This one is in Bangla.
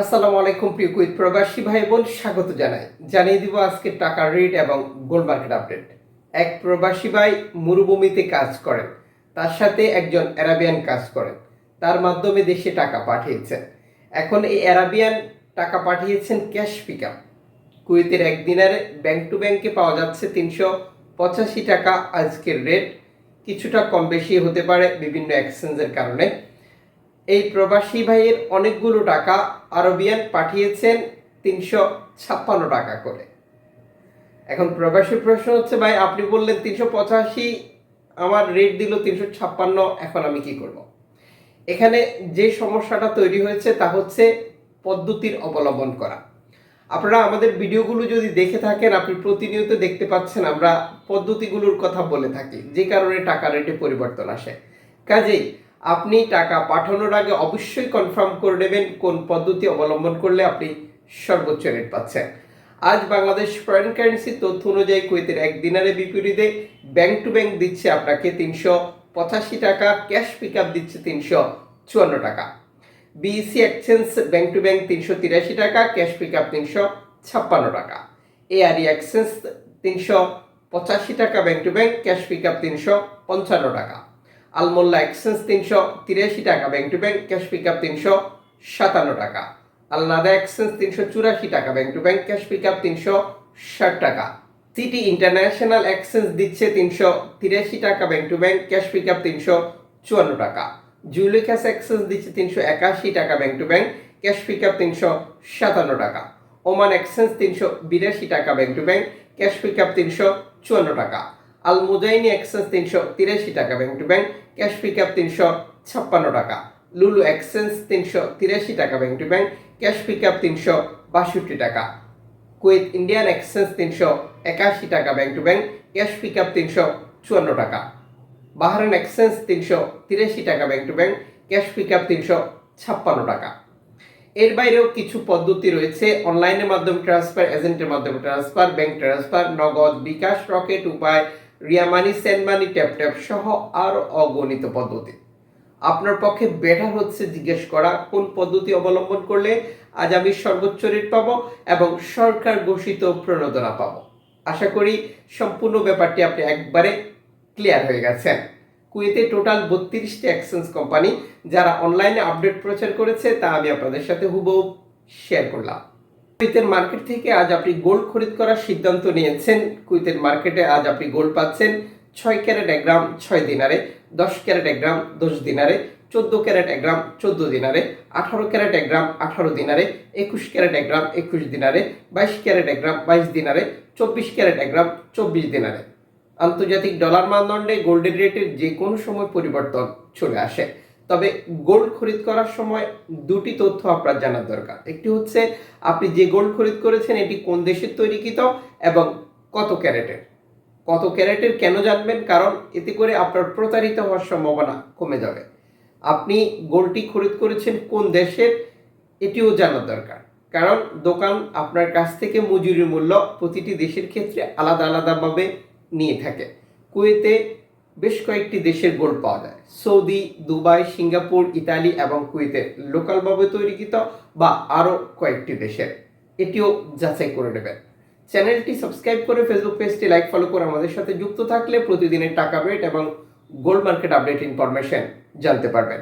আসসালামু আলাইকুম প্রিয় কুইত প্রবাসী ভাই বোন স্বাগত জানাই। জানিয়ে দিব আজকে টাকার রেট এবং গোল্ড মার্কেট আপডেট। এক প্রবাসী ভাই মরুভূমিতে কাজ করেন, তার সাথে একজন অ্যারাবিয়ান কাজ করেন, তার মাধ্যমে দেশে টাকা পাঠিয়েছেন। এখন এই অ্যারাবিয়ান টাকা পাঠিয়েছেন ক্যাশ পিক পিকআপ। কুয়েতের একদিনারে ব্যাংক টু ব্যাংকে পাওয়া যাচ্ছে তিনশো পঁচাশি টাকা আজকের রেট। কিছুটা কম বেশি হতে পারে বিভিন্ন এক্সচেঞ্জের কারণে। এই প্রবাসী ভাইয়ের অনেকগুলো টাকা আরবিয়ান পাঠিয়েছেন তিনশো ছাপ্পান্ন টাকা করে। এখন প্রবাসী প্রশ্ন হচ্ছে, ভাই, আপনি বললেন তিনশো পঁচাশি, আমার রেট দিল তিনশো ছাপ্পান্ন, এখন আমি কি করব? এখানে যে সমস্যাটা তৈরি হয়েছে তা হচ্ছে পদ্ধতির অবলম্বন করা। আপনারা আমাদের ভিডিওগুলো যদি দেখে থাকেন, আপনি প্রতিনিয়ত দেখতে পাচ্ছেন আমরা পদ্ধতিগুলোর কথা বলে থাকি, যে কারণে টাকা রেটে পরিবর্তন আসে। কাজেই আপনি টাকা পাঠানোর আগে অবশ্যই কনফার্ম করে নেবেন কোন পদ্ধতি অবলম্বন করলে আপনি সর্বোচ্চ রেট পাচ্ছেন। আজ বাংলাদেশ ফরেন কারেন্সি তথ্য অনুযায়ী কুয়েতের এক দিনারে বিপরীতে ব্যাংক টু ব্যাংক দিচ্ছে আপনাকে তিনশো পঁচাশি টাকা ক্যাশ পিক আপ দিচ্ছে তিনশো চুয়ান্ন টাকা। BEC exchange bank to bank তিনশো তিরাশি টাকা ক্যাশ পিক আপ তিনশো ছাপ্পান্ন টাকা। এআরই এক্সচেঞ্জ তিনশো পঁচাশি টাকা bank to bank cash pick up তিনশো পঞ্চান্ন টাকা। আলমোল্লা এক্সচেঞ্জ তিনশো তিরাশি টাকা, bank to bank cash pick up তিনশো সাতান্ন টাকা। আলনাদা এক্সচেঞ্জ তিনশো চুরাশি টাকা, bank to bank cash pick up তিনশো ষাট টাকা। সিটি ইন্টারন্যাশনাল এক্সচেঞ্জ দিচ্ছে তিনশো তিরাশি টাকা, bank to bank cash pick up তিনশো চুয়ান্ন টাকা। জুলিকাস এক্সচেঞ্জ দিচ্ছে তিনশো একাশি টাকা, bank to bank cash pick up তিনশো সাতান্ন টাকা। ওমান এক্সচেঞ্জ তিনশো বিরাশি টাকা, bank to bank cash pick up তিনশো চুয়ান্ন টাকা। আল মুজাইনি এক্সচেঞ্জ তিনশো তিরাশি টাকা, bank to bank, cash pick up তিনশো ছাপ্পান্ন টাকা, লুলু এক্সচেঞ্জ তিনশো তিরাশি টাকা, bank to bank, cash pick up তিনশো বাষট্টি টাকা, কুয়েত ইন্ডিয়ান এক্সচেঞ্জ তিনশো একাশি টাকা, bank to bank, cash pick up তিনশো চুয়ান্ন টাকা বাহারান এক্সচেঞ্জ তিনশো তিরাশি টাকা, bank to bank, cash pick up তিনশো ছাপ্পান্ন টাকা। এর বাইরেও কিছু পদ্ধতি রয়েছে, অনলাইনের মাধ্যমে ট্রান্সফার এজেন্টের মাধ্যমে transfer bank transfer Nagad bKash, Rocket, Upay Ria money send money, tap tap সহ আরও অগণিত পদ্ধতি। আপনার পক্ষে বেটার হচ্ছে জিজ্ঞেস করা কোন পদ্ধতি অবলম্বন করলে আজ আমি সর্বোচ্চ রেট পাবো এবং সরকার ঘোষিত প্রণোদনা পাবো। আশা করি সম্পূর্ণ ব্যাপারটি আপনি একবারে ক্লিয়ার হয়ে গেছেন। কুয়েতে টোটাল বত্রিশটি এক্সচেঞ্জ কোম্পানি যারা অনলাইনে আপডেট প্রচার করেছে তা আমি আপনাদের সাথে হুবহু শেয়ার করলাম। কুয়েতের মার্কেট থেকে আজ আপনি গোল্ড খরিদ করার সিদ্ধান্ত নিয়েছেন। কুয়েতের মার্কেটে আজ আপনি গোল্ড পাচ্ছেন ছয় ক্যারেট এক গ্রাম ছয় দিনারে, দশ ক্যারেট এক গ্রাম দশ দিনারে, চোদ্দ ক্যারেট এক গ্রাম চোদ্দ দিনারে, আঠারো ক্যারেট এক গ্রাম আঠারো দিনারে, একুশ ক্যারেট এক গ্রাম একুশ দিনারে, বাইশ ক্যারেট এক গ্রাম বাইশ দিনারে, চব্বিশ ক্যারেট এক গ্রাম চব্বিশ দিনারে। আন্তর্জাতিক ডলার মানদণ্ডে গোল্ডের রেটের যে কোনো সময় পরিবর্তন চলে আসে। তবে গোল্ড খরিদ করার সময় দুটি তথ্য আপনার জানার দরকার। একটি হচ্ছে, আপনি যে গোল্ড খরিদ করেছেন, এটি কোন দেশের তৈরিকৃত এবং কত ক্যারেটের? কত ক্যারেটের কেন জানবেন? কারণ এতে করে আপনার প্রতারিত হওয়ার সম্ভাবনা কমে যাবে। আপনি গোল্ডটি খরিদ করেছেন কোন দেশের, এটিও জানার দরকার। কারণ দোকান আপনার কাছ থেকে মজুরির মূল্য প্রতিটি দেশের ক্ষেত্রে আলাদা আলাদাভাবে নিয়ে থাকে। কুয়েতে বেশ কয়েকটি দেশের গোল্ড পাওয়া যায়। সৌদি, দুবাই, সিঙ্গাপুর, ইতালি এবং কুয়েতের লোকালভাবে তৈরিকৃত বা আরও কয়েকটি দেশের। এটিও যাচাই করে নেবেন। চ্যানেলটি সাবস্ক্রাইব করে ফেসবুক পেজটি লাইক ফলো করে আমাদের সাথে যুক্ত থাকলে প্রতিদিনের টাকা রেট এবং গোল্ড মার্কেট আপডেট ইনফরমেশন জানতে পারবেন।